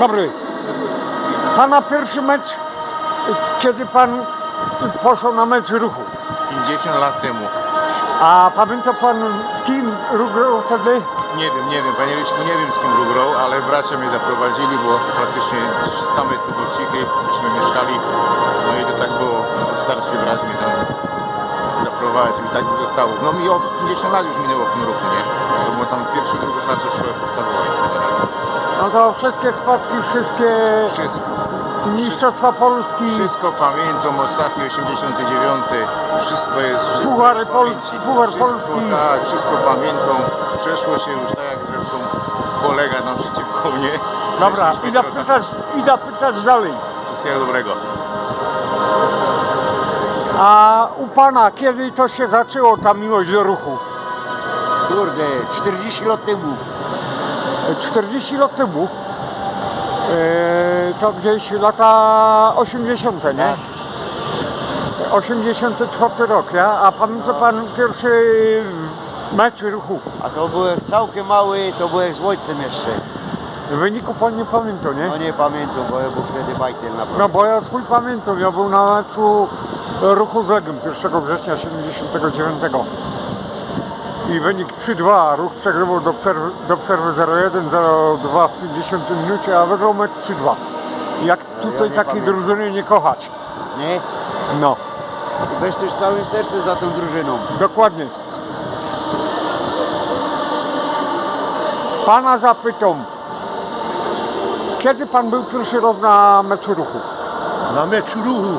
Dobry. Pana pierwszy mecz, kiedy pan poszedł na mecz ruchu. 50 lat temu. A pamięta pan z kim ruch grał wtedy? Nie wiem, nie wiem, panie Ryszku, nie wiem z kim rugrał, ale bracia mnie zaprowadzili, bo praktycznie 300 metrów od Cichy, myśmy mieszkali. No i to tak było, starszy brat mnie tam zaprowadził i tak mi zostało. No mi od 50 lat już minęło w tym ruchu, nie? To było tam pierwsza, druga klasa szkoły podstawowej. No to wszystkie spadki, wszystkie Wszystko. mistrzostwa Polski. Wszystko pamiętam, ostatni 89, wszystko jest, wszystko Puchary jest w Polski, pamięci. Puchar wszystko, Polski. Tak, wszystko pamiętam, przeszło się już tak jak zresztą kolega naprzeciwko mnie. Dobra, Przeszliśmy trochę. pytać, idę pytać dalej. Wszystkiego dobrego. A u pana kiedy to się zaczęło ta miłość do ruchu? Kurde, 40 lat temu. 40 lat temu. E, to gdzieś lata 80, nie? 84 rok, ja? A pamięta pan pierwszy mecz ruchu? A to byłem całkiem mały, to byłem z ojcem jeszcze. Wyniku pan nie pamięta, nie? No nie pamiętam, bo ja był wtedy bajtel na No bo ja swój pamiętam, ja był na meczu ruchu z Legiem 1 września 79. I wynik 3-2, ruch przegrywał do przerwy, do przerwy 0-1, 0-2 w 50 minucie, a wygrał mecz 3-2. Jak tutaj nie takiej pamiętam. drużyny nie kochać? Nie? No, I weź też całym sercem za tą drużyną. dokładnie. Pana zapytam, kiedy pan był pierwszy raz na meczu ruchu? Na meczu ruchu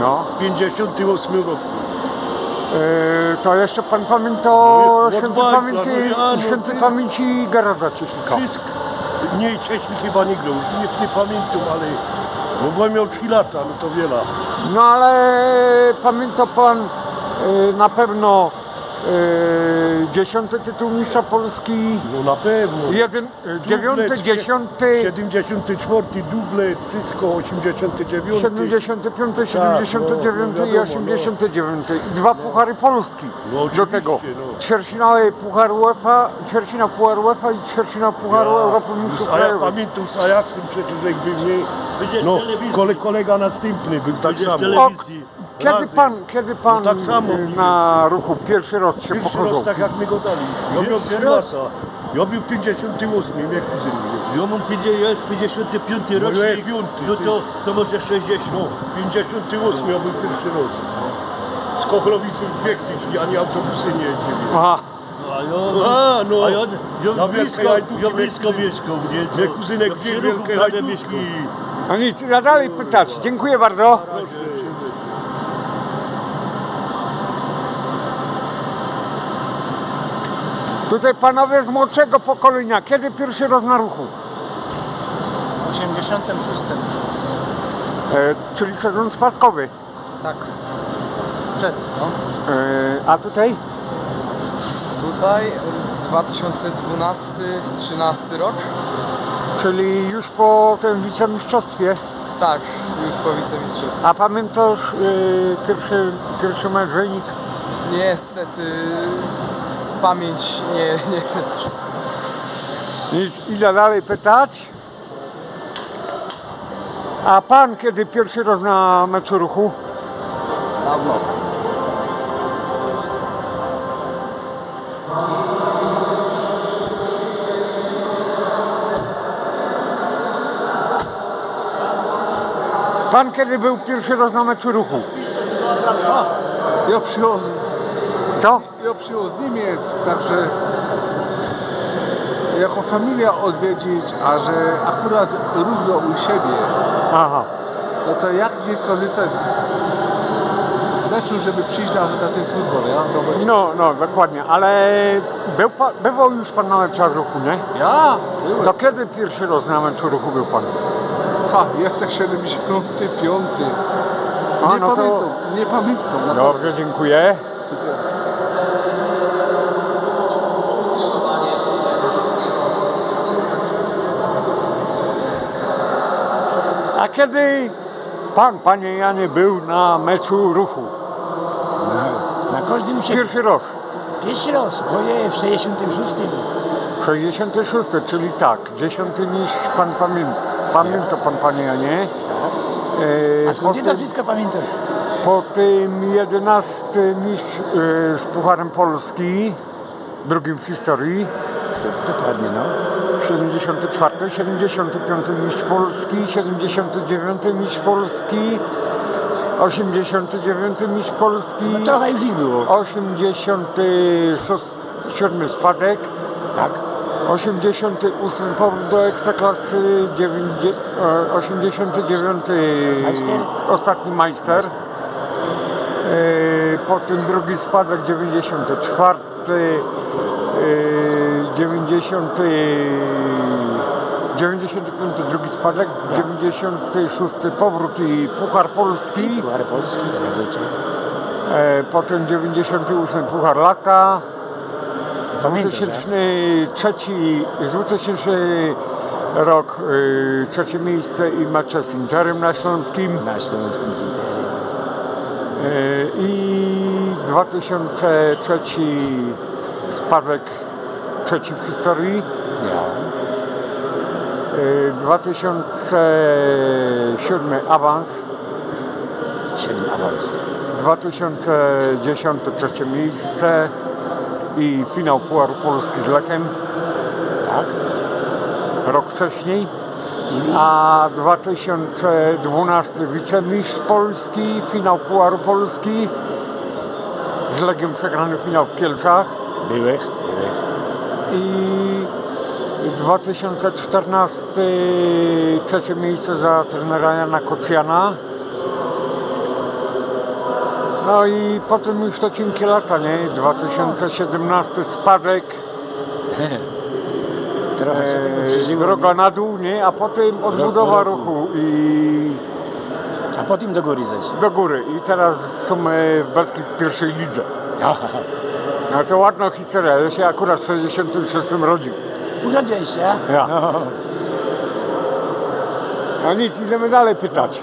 No. w 58 roku. Yy, to jeszcze pan pamięta No, świętej no, pamięci, no, ja, no, świętej ty- pamięci Gerarda Cieślika. Wszystko. Nie, Cieśnik chyba nie grał. Nie, nie pamiętam, ale no bo miał 3 lata, no to wiele. No ale pamięta pan yy, na pewno yy, dziesiąty tytuł mistrza Polski, No na pewno. jeden, yy, dziewiąty, Dublet, dziesiąty, 74, dublet, wszystko, 89. 75, 79 no, i wiadomo, 89. I dwa puchary Polski No, do oczywiście, tego. no. Ćwierćfinały Puchar UEFA, ćwierćfina Puchar UEFA i ćwierćfina Pucharu Europy Mistrzów a ja Krajowych. pamiętam z Ajaxem przecież jak był nie. Będziesz No, w telewizji. kole, kolega następny był tak Będziesz w samo. telewizji. Kiedy pan, kiedy pan No tak samo y, na ruchu pierwszy raz się Pierwszy pokazał? raz tak jak my go dali. Ja miał Pierwszy 3 raz? lata. Ja był 58, mnie kuzyn był. Ja mam 50, ja jest 55 No, ja rocznik, piąty, no to, to może 60. No, 58 ja był pierwszy raz. Z Kochrowicy w Biechtyć, ani autobusy nie jeździły. Aha, A ja, A, no. a ja, ja Na blisko, ja blisko nie? To, Mnie kuzynek ja przy Wielkiej ruchu prawie mieszkam. no nic, ja dalej pytać. Dziękuję bardzo. Tutaj panowie z młodszego pokolenia, kiedy pierwszy raz na ruchu? W 86. E, czyli sezon spadkowy. Tak. Przed, no. E, a tutaj? Tutaj 2012-13 rok. Czyli już po tym wicemistrzostwie. Tak, już po wicemistrzostwie. A pamiętasz e, pierwszy, pierwszy mecz wynik? Niestety pamięć nie, nie Nic, ile dalej pytać? A pan kiedy pierwszy raz na meczu ruchu? dawno. Pan kiedy był pierwszy raz na meczu ruchu? Ja przyjął, Co? ja przyjął z Niemiec, także jako familia odwiedzić, a że akurat równo u siebie, Aha. no to jak nie korzystać z meczu, żeby przyjść na, na ten futbol, ja? No, No, no, dokładnie, ale był pan, bywał już pan na meczach ruchu, nie? ja byłem. To kiedy pierwszy raz na meczu ruchu był pan? Ha, jestem 75. A, Nie no to- pamiętam, nie pamiętam. Dobrze, dziękuję. Kiedy pan, panie Janie, był na meczu ruchu? Na każdym się Pierwszy raz. pierwszy raz, bo nie w 66. 66, czyli tak, 10 niż pan pamięta. Pamięta pan panie Janie? E, A skąd ty to wszystko pamiętasz? Po tym 11 mistrz e, z Pucharem Polski, drugim w historii, Dokładnie, no. 74, 75 mistrz Polski, 79 mistrz Polski, 89 mistrz Polski, Trochę już ich było. 87 spadek, Tak. 88 powrót do Ekstraklasy, 90 e, 89 Majster. ostatni majster, E, potem drugi spadek 94, e, 90, 95 drugi spadek, 96 powrót i Puchar Polski, Puchar Polski, zgadza się. e, potem 98 Puchar Lata, Pamiętasz, tak? 2003 2000 rok, y, trzecie miejsce i mecze z Interem na Śląskim Na Śląskim Zinterie. y, i 2003 spadek trzeci w historii, y, 2007 awans, 7 awans. 2010 trzecie miejsce i finał Pucharu Polski z Lechem Tak. rok wcześniej. A 2012 wicemistrz Polski, finał Pucharu Polski. Z Legią przegrany finał w Kielcach. Byłeś? I 2014 trzecie miejsce za trenera Jana Kocjana. No i potem już to cienkie lata, nie? 2017 spadek, Trochę się tego e, przeżyło. droga na dół, nie? A potem odbudowa roku. ruchu i nie? A potem do góry zejść. do góry. I teraz są e, w Belskiej pierwszej lidze. No to ładna historia. Ja się akurat w 66 rodził. Urodziłeś się? Ja. No nic, idziemy dalej pytać.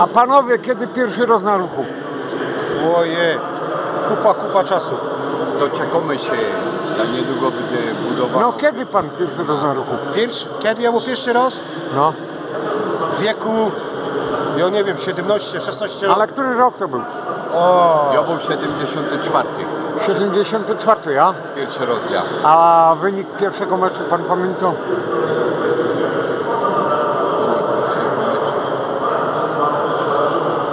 A panowie, kiedy pierwszy raz na ruchu? Oje, kupa, kupa czasu. Doczekamy się, za niedługo będzie budowa. No kiedy pan pierwszy raz na ruchu? Pierwszy, kiedy ja był pierwszy raz? No, W wieku, ja nie wiem, 17, 16 lat. ale który rok to był? O, Ja był 74, 74, ja? pierwszy raz ja. A wynik pierwszego meczu pan pamięta?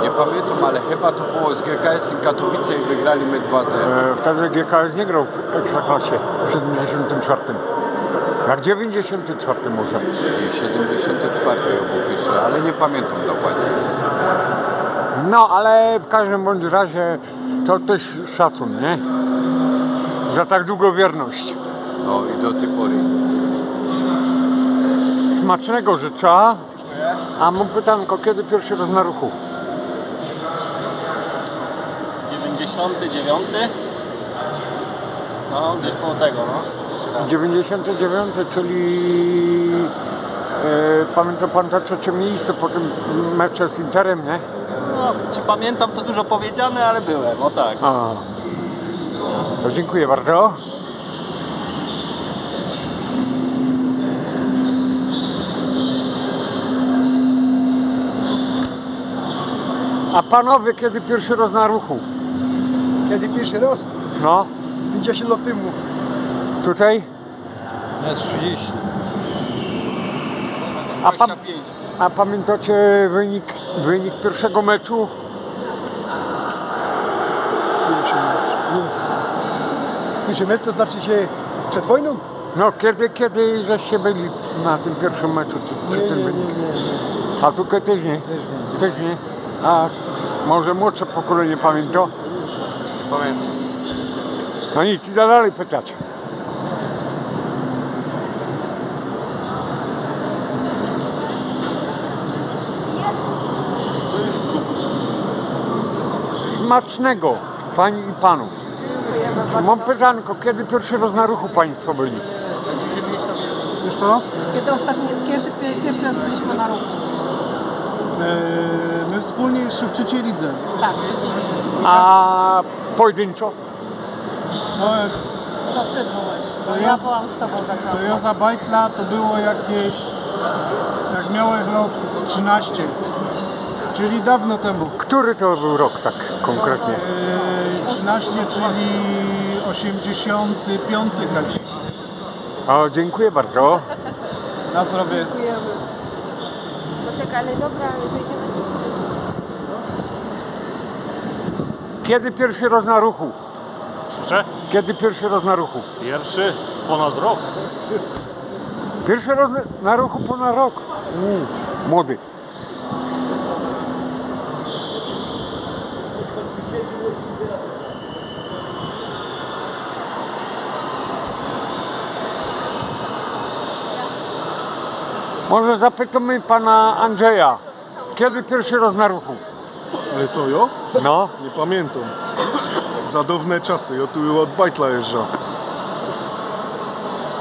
Nie pamiętam, ale chyba to było z GKS i Katowice i wygrali my 2-0. E, Wtedy GKS nie grał w Ekstraklasie w 74. Jak w 94 może. Nie, 74 ja był pierwszy, ale nie pamiętam dokładnie. No, ale w każdym bądź razie to też szacun, nie? Za tak długą wierność. No i do tej pory. Smacznego życzę. A mam pytanko, kiedy pierwszy raz na ruchu? 99? No, gdzieś koło tego, no. 99, czyli e, pamięta pan to trzecie miejsce po tym meczu z Interem, nie? no. Czy pamiętam, to dużo powiedziane, ale byłem, o tak. A. To dziękuję bardzo. A panowie, kiedy pierwszy raz na ruchu? Kiedy pierwszy raz? No, 50 lat temu. Tutaj? Jest 30. A, pa, a pamiętacie wynik, wynik pierwszego meczu? Pierwszy mecz. Nie. Pierwszy mecz to znaczy się przed wojną? No, kiedy, kiedy żeście byli na tym pierwszym meczu? Czy, Nie, czy nie, ten nie, wynik? nie, nie. A tutaj też nie? Też nie. A może młodsze pokolenie pamięta? Pamiętam. No nic, idę dalej pytać. Smacznego Pani i Panu. Mam pytanko, kiedy pierwszy raz na ruchu Państwo byli? Jeszcze raz? Kiedy ostatni, pierwszy, pierwszy raz byliśmy na ruchu. my wspólnie jeszcze w trzeciej lidze. Tak. A pojedynczo? No, To ty byłeś. To ja ja z- byłam z tobą zaczęłam. to ja za bajtla to było jakieś, jak miałem lat z 13, czyli dawno temu. Który to był rok tak konkretnie? Yy, 13, czyli 85 jakiś. O, dziękuję bardzo. Na zdrowie. Dziękujemy. No tak, ale dobra, ale to idziemy Kiedy pierwszy raz na ruchu? Proszę? Kiedy pierwszy raz na ruchu? Pierwszy ponad rok. Pierwszy raz na ruchu ponad rok. Mm, młody. Może zapytamy pana Andrzeja. Kiedy pierwszy raz na ruchu? Ale co, ja? No. Nie pamiętam. Za dawne czasy, ja tu od Bajtla jeżdżę.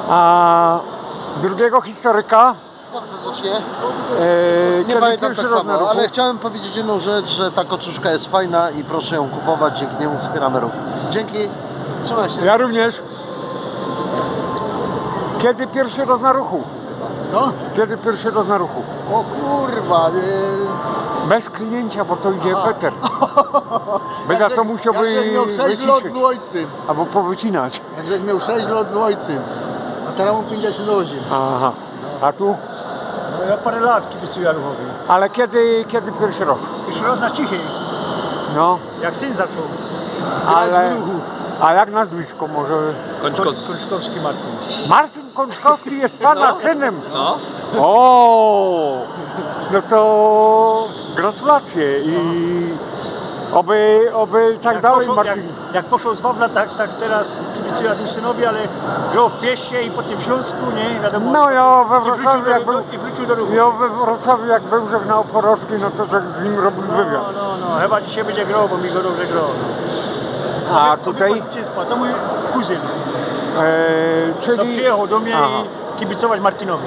A drugiego historyka? Tak, serdecznie. E, Nie pamiętam tak samo, ale chciałem powiedzieć jedną rzecz, że ta koczuszka jest fajna i proszę ją kupować, dzięki niemu wspieramy ruch. Dzięki, trzymaj się. Ja również. Kiedy pierwszy raz na ruchu? Co? Kiedy pierwszy raz na ruchu? O kurwa, yy, Bez klinięcia, bo to idzie Aha. Peter. By za to musiałby miał 6 wyciszyć. lat z ojcem. Albo powycinać. Jakżech miał 6 lat z ojcem. A teraz mu 58. Aha. A tu? No ja parę lat kibicuję ruchowi. Ale kiedy, kiedy pierwszy raz? Jeszcze raz na cichej, No, jak syn zaczął. ale... A jak nazwisko może? Kończkowski. Kończkowski Marcin. Marcin Kączkowski jest pana synem. No. O, no to gratulacje i oby, oby tak Jak dalej poszło, Marcin. jak, jak poszło z Wawla, tak, tak teraz kibicuję temu synowi, ale grał w Pieście i potem w Śląsku, nie wiadomo. No ja we Wrocławiu do, jak był, I wrócił do ruchu. ja we Wrocławiu jak był żegnał Porowski, no to tak z nim robił wywiad. No, no, no, chyba dzisiaj będzie grał, bo mi go dobrze grał. A To tutaj, To mój kuzyn, e, to czyli, przyjechał do mnie Aha. i kibicować Martinowi.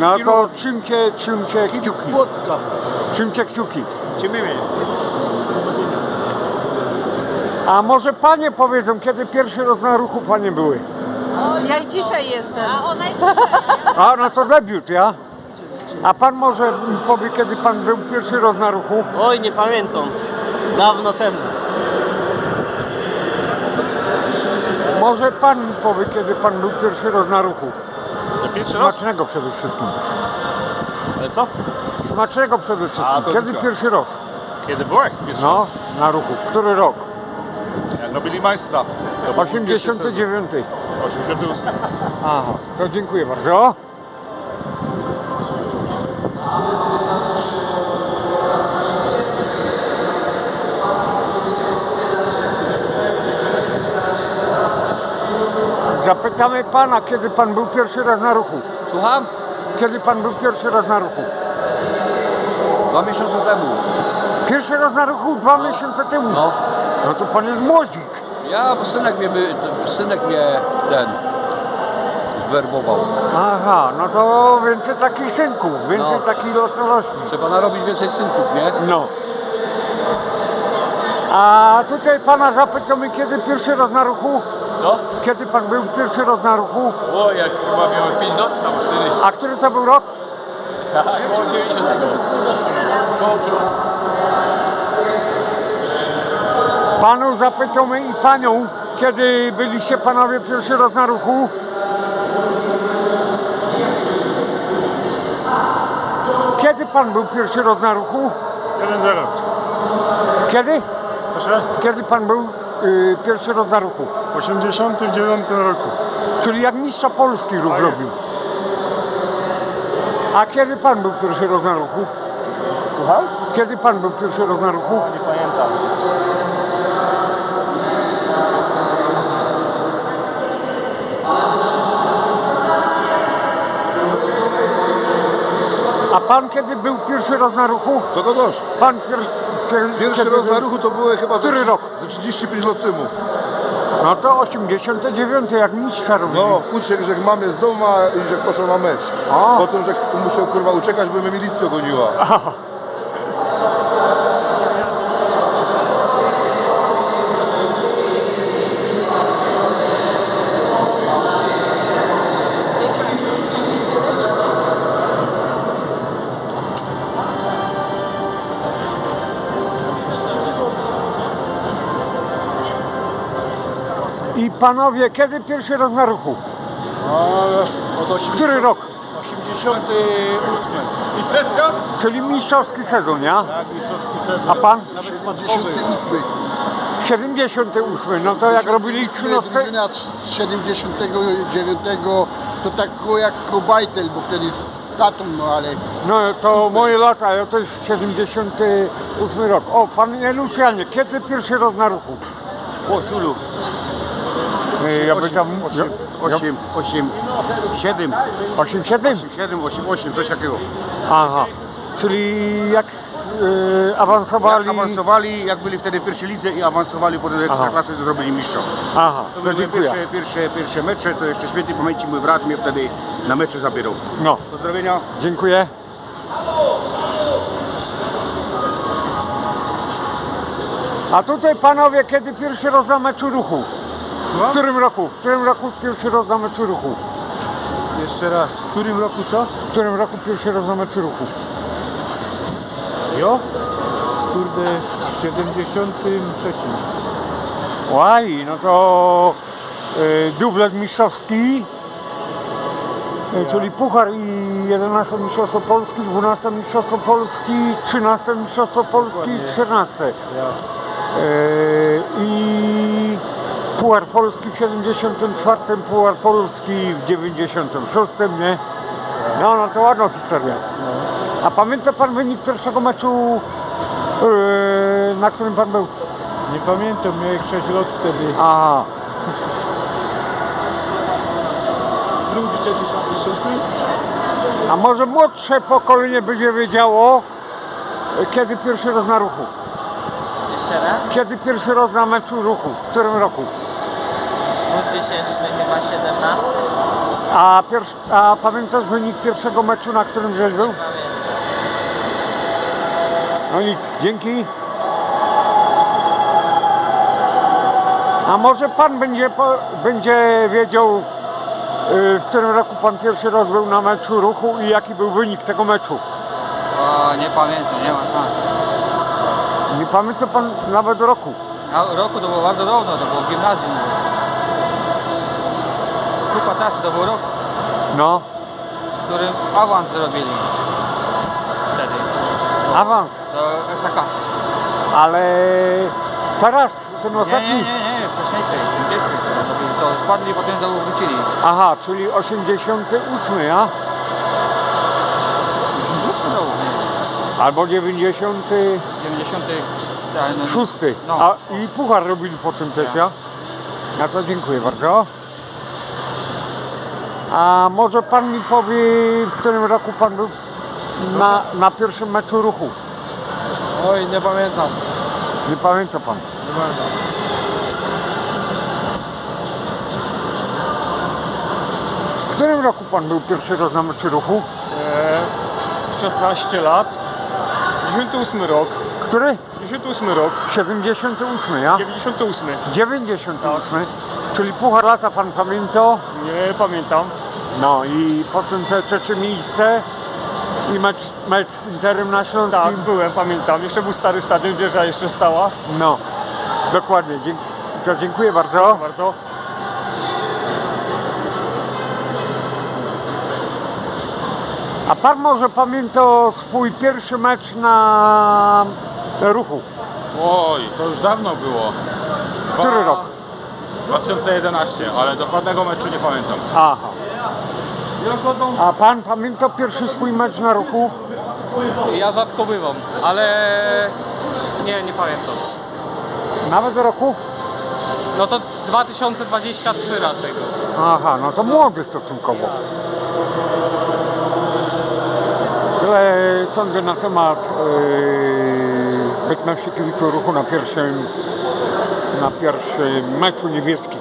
no to czymcie, czymcie kciuki, Płocka. czymcie kciuki. Czy my mnie? A może panie powiedzą, kiedy pierwszy raz na ruchu panie były? Ja i dzisiaj jestem. A ona jest dzisiaj. A, no to debiut, ja? A pan może mi powie, kiedy pan był pierwszy raz na ruchu? Oj, nie pamiętam. Dawno temu. Może pan mi powie, kiedy pan był pierwszy raz na ruchu? Pierwszy raz? Smacznego przede wszystkim. Ale co? Smacznego przede wszystkim. A, to Kiedy tylko. pierwszy raz? Kiedy byłeś pierwszy No, raz? na ruchu. Który rok? Jak robili majstra. To był pierwszy 89. sezon. 88. Aha, to dziękuję bardzo. Zapytamy pana, kiedy pan był pierwszy raz na ruchu. Słucham? Kiedy pan był pierwszy raz na ruchu? Dwa miesiące temu. Pierwszy raz na ruchu dwa miesiące temu. No. No to pan jest młodzik. Ja, bo synek mnie, wy, synek mnie ten zwerbował. Aha, no to więcej takich synków, więcej No. takich lotowości. Trzeba narobić więcej synków, nie? No. A tutaj pana zapytamy, kiedy pierwszy raz na ruchu? Co? Kiedy pan był pierwszy raz na ruchu? O, jak chyba miałem 5 lat, tam 4. A który to był rok? Koło 90. Koło przyrody. Panu zapytamy i panią, kiedy byliście panowie pierwszy raz na ruchu? Kiedy pan był pierwszy raz na ruchu? 1-0. Kiedy? Proszę? Kiedy pan był y, pierwszy raz na ruchu? W 89 roku. Czyli jak mistrza Polski ruch robił. A kiedy pan był pierwszy raz na ruchu? Słucham? Kiedy pan był pierwszy raz na ruchu? Nie pamiętam. A pan kiedy był pierwszy raz na ruchu? Co to dasz? Pan pier, pier, Pierwszy kiedy raz na ruchu to było chyba Który ze, rok? ze 35 lat temu. No to 89, jak mistrza robił. No, uciekł, że mamie z domu i że poszedł na mecz. O. Potem, że musiał kurwa uciekać, by mnie milicja goniła. panowie, kiedy pierwszy raz na ruchu? Od Który rok? 88. I serio? Czyli mistrzowski sezon, ja? Tak, mistrzowski sezon. A pan? Nawet spadkowy. 78. No to jak robili 13... Drużyna z 79 to tak jak Kobajtel, bo wtedy z tatą, no ale No to moje lata, ja to jest 78 rok. O, panie Lucjanie, kiedy pierwszy raz na ruchu? O, Sulu. Ja by tam... 8, 8, 8, 7, 8, 7? 7, 8, 8, coś takiego. Aha. Czyli jak e, awansowali... Jak awansowali, jak byli wtedy w pierwszej lidze i awansowali potem do ekstraklasy, zrobili mistrzom. Aha, To to były dziękuję. pierwsze, pierwsze, pierwsze mecze, co jeszcze świętej pamięci mój brat mnie wtedy na mecze zabierał. No, Pozdrowienia. dziękuję. A tutaj panowie, kiedy pierwszy raz na meczu ruchu? W którym roku? W którym roku pierwszy raz na meczu ruchu? Jeszcze raz, w którym roku co? W którym roku pierwszy raz na meczu ruchu? Jo? Kurde, w 73. Łaj, no to y, dublet mistrzowski, y, czyli Puchar i 11 Mistrzostwo Polski, 12 Mistrzostwo Polski, 13 Mistrzostwo Polski, 14. Y, I Puchar Polski w 74, Puchar Polski w 96, nie? No, no to ładna historia. A pamięta pan wynik pierwszego meczu, y, na którym pan był? Nie pamiętam, miałem 6 lat wtedy. Aha. Drugi, trzeci, szósty? A może młodsze pokolenie będzie wiedziało, kiedy pierwszy raz na ruchu? Jeszcze raz? Kiedy pierwszy raz na meczu ruchu? W którym roku? 2000 chyba 17. A, pierwszy, a pamiętasz wynik pierwszego meczu, na którym żeś był? No nic, dzięki. A może pan będzie, po, będzie wiedział, y, w którym roku pan pierwszy raz był na meczu ruchu i jaki był wynik tego meczu? O, nie pamiętam, nie ma szans. Nie pamięta pan nawet roku. A roku to było bardzo dawno, to było w gimnazjum. Kupa czasu, to był rok, No, w którym awans zrobili. Wtedy. awans. Do Ekstraklasy. Ale teraz, ten Nie, ostatni. nie, nie, nie, wcześniejszej. Zrobili, Co, spadli, potem znowu wrócili. Aha, czyli 88, ja? Albo 90, 96. a, No. i puchar robili potem też, ja? Ja to dziękuję bardzo. A może pan mi powie, w którym roku pan był na, na pierwszym meczu ruchu? Oj, nie pamiętam. Nie pamięta pan. Nie pamiętam. W którym roku pan był pierwszy raz na meczu ruchu? 16 lat. 98 rok. Który? 98 rok. 78, ja? 98. 98, czyli puchar lata pan pamięta? Nie pamiętam. No i potem te trzecie miejsce i mecz, mecz z Interem na Śląskim. Tak, byłem, pamiętam. Jeszcze był stary stadion, wieża jeszcze stała. No, dokładnie. Dzie- to dziękuję bardzo. Bardzo. A pan może pamięta swój pierwszy mecz na ruchu? Oj, to już dawno było. Który rok? 2011, ale dokładnego meczu nie pamiętam. Aha. A pan pamięta pierwszy swój mecz na ruchu? Ja rzadko bywam, ale nie, nie pamiętam. Nawet roku? No to 2023 raczej był. Aha, no to młody stosunkowo. Tyle sądzę na temat yy, bytności kibiców ruchu na pierwszym, na pierwszym meczu niebieskim.